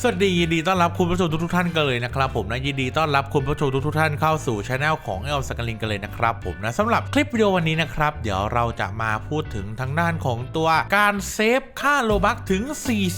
สวัสดียินดีต้อนรับคุณผู้ชมทุกท่านกันเลยนะครับผมนะยินดีต้อนรับคุณผู้ชมทุกท่านเข้าสู่ช anel ของเอลสกัลินกันเลยนะครับผมนะสำหรับคลิปวิดีโอวันนี้นะครับเดี๋ยวเราจะมาพูดถึงทางด้านของตัวการเซฟค่าโลบักถึง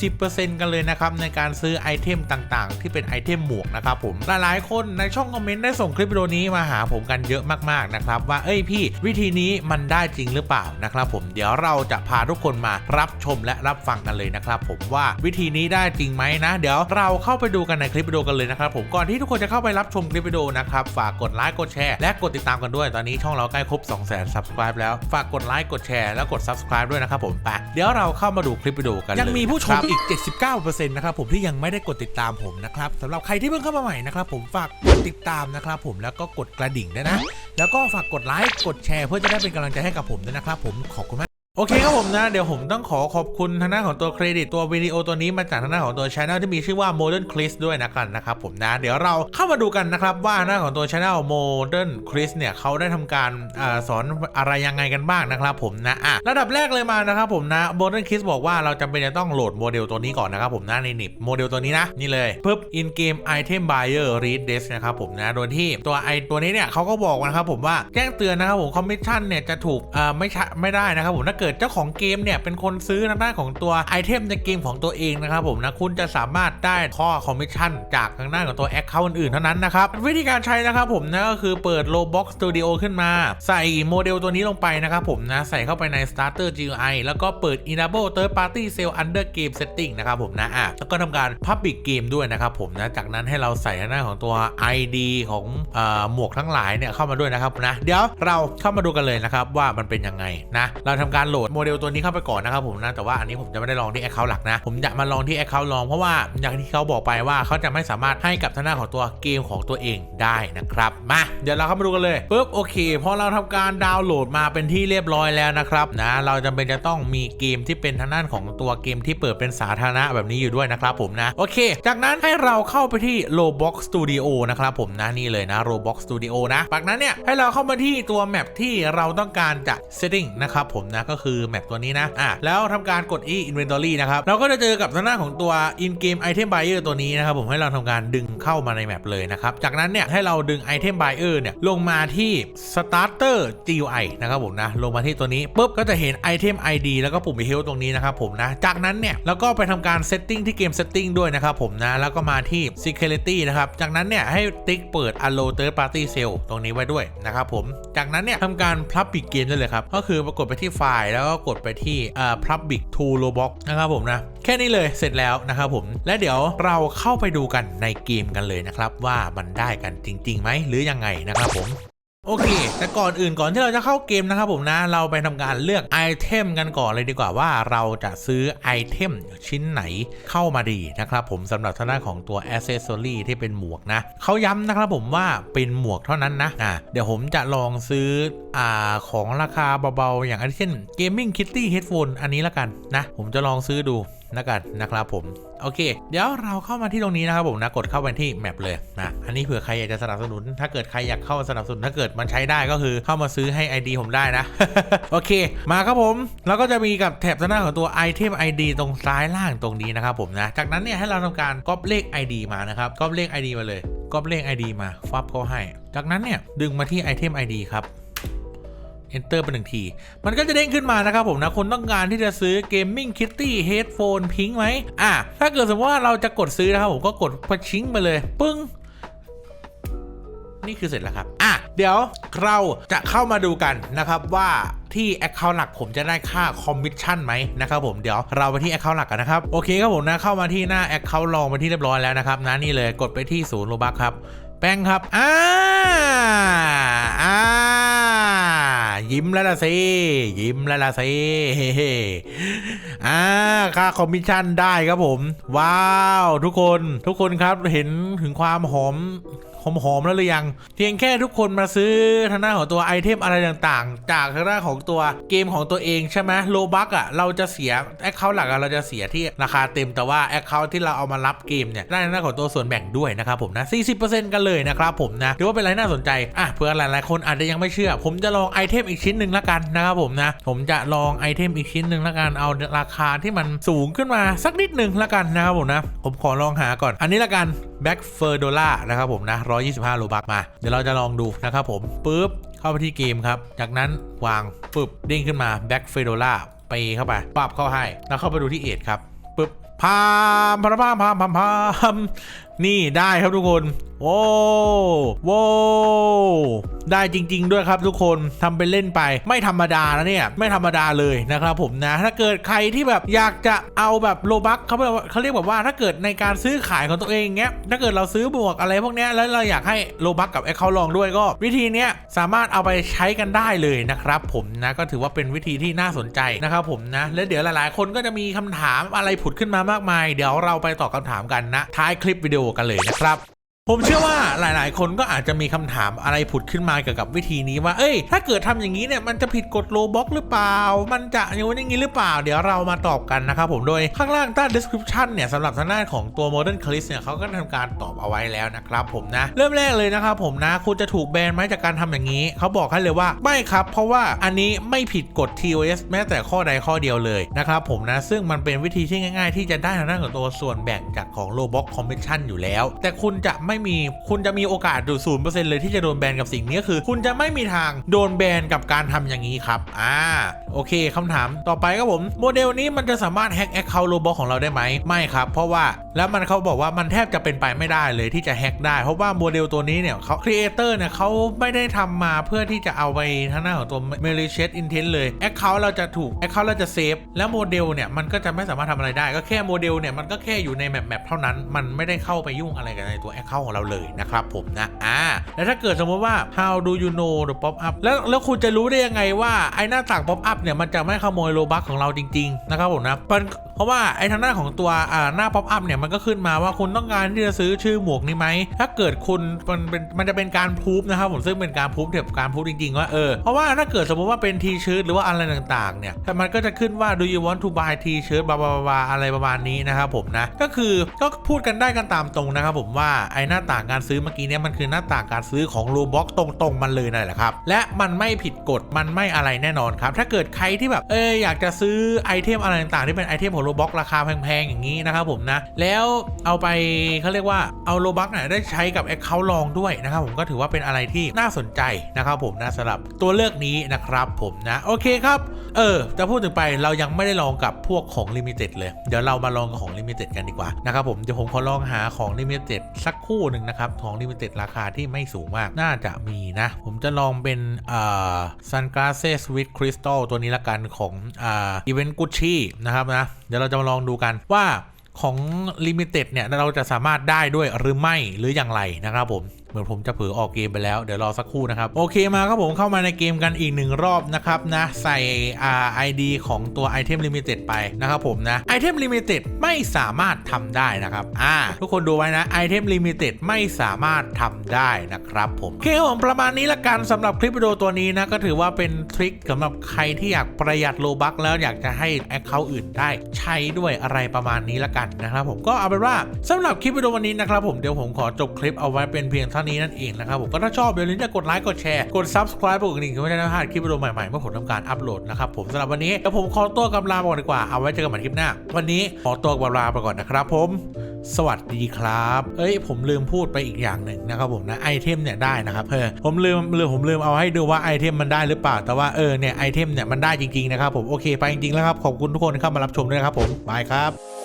40%กันเลยนะครับในการซื้อไอเทมต่างๆ ที่เป็นไอเทมหมวกนะครับผมหลายๆคนในช่องคอมเมนต์ได้ส่งคลิปวิดีโอนี้มาหาผมกันเยอะมากๆนะครับว่าเอ้ยพี่วิธีนี้มันได้จริงหรือเปล่านะครับผมเดี๋ยวเราจะพาทุกคนมารับชมและรับฟังกันเลยนะครับผมว่าวิธีนี้ได้จริงไหมนะเดี๋ยวเราเข้าไปดูกันในคลิปวิดีโอกันเลยนะครับผมก่อนที่ทุกคนจะเข้าไปรับชมคลิปวิดีโอนะครับฝากกดไลค์กดแชร์และกดติดตามกันด้วยตอนนี้ช่องเราใกล้ครบ 2 0 0 0 0 0 subscribe แล้วฝากกดไลค์กดแชร์แล้วกด subscribe ด้วยนะครับผมไปเดี๋ยวเราเข้ามาดูคลิปวิดีโอกันเลยยังมีผู้ชมอีก 79%นะครับผมที่ยังไม่ได้กดติดตามผมนะครับสำหรับใครที่เพิ่งเข้ามาใหม่นะครับผมฝากกดติดตามนะครับผมแล้วก็กดกระดิ่งด้วยนะ แล้วก็ฝากกดไลค์กดแชร์เพื่อจะได้เป็นกำลังใจให้กับผมด้วยนะครับผมขอบคุณมาก โอเคครับผมนะเดี๋ยวผมต้องขอขอบคุณทางด้านของตัวเครดิตตัววิดีโอตัวนี้มาจากทางด้านของตัวช anel ที่มีชื่อว่า Modern Chris ด้วยนะกันนะครับผมนะเดี๋ยวเราเข้ามาดูกันนะครับว่าทางด้านของตัวช anel Modern Chris เนี่ยเขาได้ทำการอสอนอะไรยังไงกันบ้างนะครับผมนะอะระดับแรกเลยมานะครับผมนะ Modern Chris บอกว่าเราจำเป็นจะต้องโหลดโมเดลตัวนี้ก่อนนะครับผมนะในนิบโมเดลตัวนี้นะนี่เลยปึ๊บ in game item buyer read desk นะครับผมนะโดยที่ตัวไอตัวนี้เนี่ยเขาก็บอกนะครับผมว่าแจ้งเตือนนะครับผมคอมมิชชั่นเนี่ยจะถูกไม่ไม่ได้นะครับผมถ้าเกิดเจ้าของเกมเนี่ยเป็นคนซื้อทางด้านของตัวไอเทมในเกมของตัวเองนะครับผมนะคุณจะสามารถได้ข้อคอมมิชชั่นจากทางด้านของตัวแอคเคาท์อื่นๆเท่านั้นนะครับวิธีการใช้นะครับผมนะก็คือเปิด Roblox Studio ขึ้นมา ใส่โมเดลตัวนี้ลงไปนะครับผมนะใส่เข้าไปใน Starter GUI แล้วก็เปิด Enable Third Party Sale Under Game Setting นะครับผมนะอะแล้วก็ทำการ Public Game ด้วยนะครับผมนะจากนั้นให้เราใส่ทางด้านของตัว ID ของเอ่อหมวกทั้งหลายเนี่ยเข้ามาด้วยนะครับนะเดี๋ยวเราเข้ามาดูกันเลยนะครับว่ามันเป็นยังไงนะเราทำการโหลดโมเดลตัวนี้เข้าไปก่อนนะครับผมนะแต่ว่าอันนี้ผมจะไม่ได้ลองที่ Account หลักนะ ผมจะมาลองที่ Account ลองเพราะว่าอย่างที่เขาบอกไปว่าเขาจะไม่สามารถให้กับทางด้านของตัวเกมของตัวเองได้นะครับมาเดี๋ยวเราเข้ามาดูกันเลยปุ๊บโอเคพอเราทำการดาวน์โหลดมาเป็นที่เรียบร้อยแล้วนะครับนะเราจำเป็นจะต้องมีเกมที่เป็นทางด้านของตัวเกมที่เปิดเป็นสาธารณะแบบนี้อยู่ด้วยนะครับผมนะโอเค จากนั้นให้เราเข้าไปที่ Roblox Studio นะครับผมนะนี่เลยนะ Roblox Studio นะจากนั้นเนี่ยให้เราเข้ามาที่ตัวแมปที่เราต้องการจะ setting นะครับผมนะก็คือแมปตัวนี้นะอะแล้วทำการกด e inventory นะครับเราก็จะเจอกับทางด้าของตัว in game item buyer ตัวนี้นะครับผมให้เราทำการดึงเข้ามาในแมปเลยนะครับจากนั้นเนี่ยให้เราดึง item buyer เนี่ยลงมาที่ starter GUI นะครับผมนะลงมาที่ตัวนี้ปุ๊บก็จะเห็น item ID แล้วก็ปุ่ม help ตรงนี้นะครับผมนะจากนั้นเนี่ยแล้วก็ไปทำการ setting ที่เกม setting ด้วยนะครับผมนะแล้วก็มาที่ security นะครับจากนั้นเนี่ยให้ติ๊กเปิด allow third party sale ตรงนี้ไว้ด้วยนะครับผมจากนั้นเนี่ยทำการ public game ได้เลยครับก็คือปรากฏไปที่ไฟล์แล้วก็กดไปที่อ่า public to roblox นะครับผมนะ แค่นี้เลยเสร็จแล้วนะครับผม และเดี๋ยวเราเข้าไปดูกันในเกมกันเลยนะครับ ว่ามันได้กันจริงๆไหมหรือยังไงนะครับผม โอเค แต่ก่อนอื่นก่อนที่เราจะเข้าเกมนะครับผมนะ เราไปทำการเลือกไอเทมกันก่อนเลยดีกว่าว่าเราจะซื้อไอเทมชิ้นไหนเข้ามาดีนะครับผมสำหรับทางด้านของตัว a อ c e s s o r y ที่เป็นหมวกนะเขาย้ำนะครับผมว่าเป็นหมวกเท่านั้นนะอะเดี๋ยวผมจะลองซื้ออ่าของราคาเบาๆ อย่างเช่น Gaming Kitty Headphone อันนี้ละกันนะ ผมจะลองซื้อดู นะกันนะครับผม โอเค เดี๋ยวเราเข้ามาที่ตรงนี้นะครับผมนะกดเข้าไปที่แมปเลยนะอันนี้เผื่อใครอยากจะสนับสนุน ถ้าเกิดใครอยากเข้าสนับสนุนถ้าเกิดมันใช้ได้ก็คือเข้ามาซื้อให้ ID ผมได้นะ โอเค มาครับผม แล้วก็จะมีกับแถบหน้าของตัว Item ID ตรงซ้ายล่างตรงนี้นะครับผมนะจากนั้นเนี่ยให้เราทำการก๊อปเลข ID มานะครับก๊อปเลข ID มาเลยก๊อปเลข ID มาฟับเข้าให้ จากนั้นเนี่ยดึงมาที่ Item ID ครับ Enter ไปหนึ่งที มันก็จะเด้งขึ้นมานะครับผมนะคนต้องการที่จะซื้อ Gaming Kitty Headphone Pink ไหมอะถ้าเกิดสมมติว่าเราจะกดซื้อนะครับผมก็กดพชิงไปเลย ปึ้งนี่คือเสร็จแล้วครับ อะ เดี๋ยวเราจะเข้ามาดูกันนะครับว่าที่ Account หลักผมจะได้ค่าคอมมิชชั่นไหมนะครับผมเดี๋ยวเราไปที่ Account หลักกันนะครับ โอเคครับผมนะเข้ามาที่หน้า Account ลองไปที่เรียบร้อยแล้วนะครับนะนี่เลยกดไปที่ศูนย์โลบักครับ แป้งครับ อ่า อ่า ยิ้มแล้วล่ะสิยิ้มแล้วล่ะสิเฮ้อ่าค่าคอมมิชชั่นได้ครับผม ว้าว ทุกคนทุกคนครับเห็นถึงความหอม หอมๆแล้วหรือยัง เพียงแค่ทุกคนมาซื้อทางด้านของตัวไอเทมอะไรต่างๆ จากทางด้านของตัวเกมของตัวเองใช่ไหมโลบักอะเราจะเสียแอคเคาท์หลักเราจะเสียที่ราคาเต็มแต่ว่าแอคเคาท์ที่เราเอามารับเกมเนี่ยได้ทางด้านของตัวส่วนแบ่งด้วยนะครับผมนะ 40%กันเลยนะครับผมนะถือว่าเป็นอะไรน่าสนใจอะเผื่อหลายๆคนอาจจะยังไม่เชื่อ ผมจะลองไอเทมอีกชิ้นหนึ่งละกันนะครับผมนะ ผมจะลองไอเทมอีกชิ้นหนึ่งละกันเอาราคาที่มันสูงขึ้นมาสักนิดหนึ่งละกันนะครับผมนะ ผมขอลองหาก่อน อันนี้ละกัน แบ็กเฟอร์โดล่านะครับผมนะ125 โลบักมา เดี๋ยวเราจะลองดูนะครับผมปุ๊บเข้าไปที่เกมครับ จากนั้นวางปุ๊บเด้งขึ้นมาแบ็กเฟอร์โดล่าไปเข้าไปปรับเข้าให้ แล้วเข้าไปดูที่เอทครับปุ๊บพามพามพามพามพามพาม นี่ได้ครับทุกคนโอ้โว้ได้จริง ๆ ด้วยครับทุกคนทำเป็นเล่นไป ไม่ธรรมดานะเนี่ยไม่ธรรมดาเลยนะครับผมนะ ถ้าเกิดใครที่แบบอยากจะเอาแบบโลบักเขาเรียกว่าเขาเรียกแบบว่าถ้าเกิดในการซื้อขายของตัวเองเงี้ยถ้าเกิดเราซื้อบวกอะไรพวกนี้แล้วเราอยากให้โลบักกับไอ้เขาลองด้วยก็ วิธีเนี้ยสามารถเอาไปใช้กันได้เลยนะครับผมนะก็ถือว่าเป็นวิธีที่น่าสนใจนะครับผมนะแล้วเดี๋ยวหลาย ๆ คนก็จะมีคำถามอะไรผุดขึ้นมามากมาย เดี๋ยวเราไปตอบคำถามกันนะท้ายคลิปวิดีโอกันเลยนะครับ ผมเชื่อว่าหลาย ๆ คนก็อาจจะมีคำถามอะไรผุดขึ้นมาเกี่ยวกับวิธีนี้ว่า เอ้ย ถ้าเกิดทำอย่างนี้เนี่ยมันจะผิดกฎโลบ็อกหรือเปล่า มันจะอย่างนี้อย่างนี้หรือเปล่า เดี๋ยวเรามาตอบกันนะครับผม โดยข้างล่างใต้ description เนี่ยสำหรับทางด้านของตัว modern c l i s เนี่ยเขาก็ทำการตอบเอาไว้แล้วนะครับผมนะ เริ่มแรกเลยนะครับผมนะ คุณจะถูกแบนไหมจากการทำอย่างนี้ เขาบอกให้เลยว่า ไม่ครับ เพราะว่าอันนี้ไม่ผิดกฎ TOS แม้แต่ข้อใดข้อเดียวเลยนะครับผมนะ ซึ่งมันเป็นวิธีที่ง่าย ๆ ที่จะได้ทางด้านของตัวส่วนแบ่งจากของ Roblox Commission อยู่แล้ว แต่คุณจะไม่ไม่มี คุณจะมีโอกาสดูศูนย์เปอร์เซ็นต์เลยที่จะโดนแบนกับสิ่งนี้คือ คุณจะไม่มีทางโดนแบนกับการทำอย่างนี้ครับ อ่า โอเคคำถามต่อไปครับผม โมเดลนี้มันจะสามารถแฮ็กแอคเคาท์โรบอของเราได้ไหมไม่ครับ เพราะว่าแล้วมันเขาบอกว่ามันแทบจะเป็นไปไม่ได้เลยที่จะแฮ็กได้ เพราะว่าโมเดลตัวนี้เนี่ยเขาครีเอเตอร์เนี่ยเขาไม่ได้ทำมาเพื่อที่จะเอาไปทางหน้าของตัว malicious intent เลยแอคเคาท์เราจะถูกแอคเคาท์เราจะเซฟแล้วโมเดลเนี่ยมันก็จะไม่สามารถทำอะไรได้ก็แค่โมเดลเนี่ยมันก็แค่อยู่ในแมปแมปเท่านั้น มันไม่ได้เข้าไปยุ่งอะไรกับในตัวแอคเคาของเราเลยนะครับผมนะอ่าแล้วถ้าเกิดสมมติว่า how do you know the pop up แล้วแล้วคุณจะรู้ได้ยังไงว่าไอ้หน้าต่าง pop up เนี่ยมันจะไม่ขโมยโลบัคของเราจริง ๆ นะครับผมนะมันเพราะว่าไอ้ทางหน้าของตัวอ่าหน้า pop up เนี่ยมันก็ขึ้นมาว่าคุณต้องการที่จะซื้อชื่อหมวกนี้ไหมถ้าเกิดคุณมันเป็นมันจะเป็นการพูฟนะครับผมซึ่งเป็นการพูฟเทียบการพูฟจริงๆว่าเออเพราะว่าถ้าเกิดสมมติว่าเป็นทีชิร์ตหรือว่าอะไรต่างๆเนี่ยแต่มันก็จะขึ้นว่า do you want to buy t-shirt บาบาบาอะไรประมาณนี้นะครับผมนะก็คือก็พูดกันได้กันตามตรงนะครับผมว่าไอ้หน้าต่างการซื้อเมื่อกี้เนี่ยมันคือหน้าต่างการซื้อของโลบ็อกตรงๆมันเลยนั่นแหละครับและมันไม่ผิดกฎมันไม่อะไรแน่นอนครับถ้าเกิดใครที่แบบเอออยากจะซื้อไอเทมอะไรต่างๆที่เป็นไอเทมของโลบ็อกราคาแพงๆอย่างนี้นะครับผมนะ แล้วเอาไปเขาเรียกว่าเอาโลบักเนี่ยได้ใช้กับแอคเคาท์ลองด้วยนะครับผมก็ถือว่าเป็นอะไรที่น่าสนใจนะครับผมนะสำหรับตัวเลือกนี้นะครับผมนะโอเคครับ เออจะพูดถึงไปเรายังไม่ได้ลองกับพวกของลิมิเต็ดเลย เดี๋ยวเรามาลองกับของลิมิเต็ดกันดีกว่านะครับผมเดี๋ยวผมขอลองหาของลิมิเต็ดสักคู่หนึ่งนะครับของลิมิเต็ดราคาที่ไม่สูงมากน่าจะมีนะ ผมจะลองเป็นอ่า sunglasses with crystal ตัวนี้ละกันของอ่า event gucci นะครับนะเดี๋ยวเราจะมาลองดูกันว่าของ Limited เนี่ยเราจะสามารถได้ด้วยหรือไม่หรืออย่างไรนะครับผม เหมือนผมจะเผลอออกเกมไปแล้วเดี๋ยวรอสักครู่นะครับ โอเคมาครับผมเข้ามาในเกมกันอีกหนึ่งรอบนะครับนะใส่อ่า ID ของตัว Item Limited ไปนะครับผมนะ Item Limited ไม่สามารถทำได้นะครับอ่าทุกคนดูไว้นะ Item Limited ไม่สามารถทำได้นะครับผมโอเคผมประมาณนี้ละกันสำหรับคลิปวิดีโอตัวนี้นะก็ถือว่าเป็นทริคสำหรับใครที่อยากประหยัดโลบักแล้วอยากจะให้แอคเคาท์อื่นได้ใช้ด้วยอะไรประมาณนี้ละกันนะครับผมก็เอาเป็นว่าสำหรับคลิปวิดีโอวันนี้นะครับผมเดี๋ยวผมขอจบคลิปเอาไว้เป็นเพียงเท่านี้นั่นเองนะครับผมก็ถ้าชอบอย่าลืมจะกดไลค์กดแชร์กด subscribe กดกระดิ่งเพื่อไม่ให้พลาดคลิปวิดีโอใหม่ๆเมื่อผมทำการอัปโหลดนะครับผมสำหรับวันนี้เดี๋ยวผมขอตัวกำลาไปก่อนดีกว่าเอาไว้เจอกันใหม่คลิปหน้า วันนี้ขอตัวกำลาไปก่อนนะครับผมสวัสดีครับ เอ้ย ผมลืมพูดไปอีกอย่างหนึ่งนะครับผมนะไอเทมเนี่ยได้นะครับเออผมลืมลืมผมลืมเอาให้ดูว่าไอเทมมันได้หรือเปล่า แต่ว่าเออเนี่ยไอเทมเนี่ยมันได้จริงๆนะครับผมโอเคไปจริงๆแล้วครับขอบคุณทุกคนที่เข้ามารับชมด้วยนะครับผมบายครับ